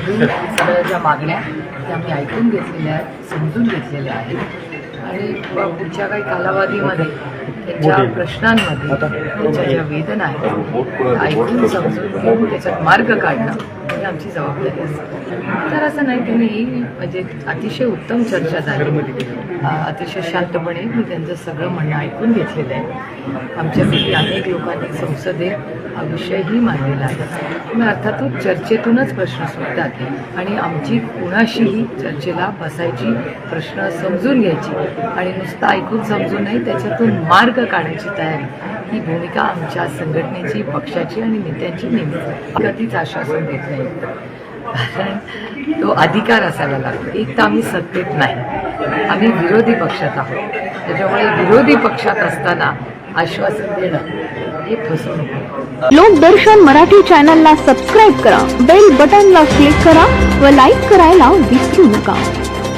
सगळी सगळ्या ज्या मागण्या त्या मी ऐकून घेतलेल्या आहेत समजून घेतलेल्या आहेत. आणि पुढच्या काही कालावधीमध्ये त्यांच्या प्रश्नांमध्ये त्यांच्या ज्या वेदना आहेत ऐकून समजून घेऊन त्याच्यात मार्ग काढणं ही आमची जबाबदारी असते. तर असं नाही तुम्ही म्हणजे अतिशय उत्तम चर्चा झाली अतिशय शांतपणे मी त्यांचं सगळं म्हणणं ऐकून घेतलेलं आहे. आमच्यापैकी अनेक लोकांनी संसदेत हा विषयही मांडलेला आहे. मग अर्थातच चर्चेतूनच प्रश्न सुटतात आणि आमची कुणाशीही चर्चेला बसायची प्रश्न समजून घ्यायची आणि नुसतं ऐकून समजून नाही त्याच्यातून मार्ग काढायची तयारी. ही भूमिका आमच्या संघटनेची पक्षाची आणि नेत्यांची नेहमी कधीच आश्वासन देत नाही. कारण तो अधिकार असायला लागतो. एक तर आम्ही सत्तेत नाही. आम्ही विरोधी पक्षात आहोत. त्याच्यामुळे विरोधी पक्षात असताना आश्वासन देणं हे फसवणूक लोकदर्शन मराठी चॅनलला सबस्क्राईब करा. बेल बटनला क्लिक करा व लाईक करायला विसरू नका.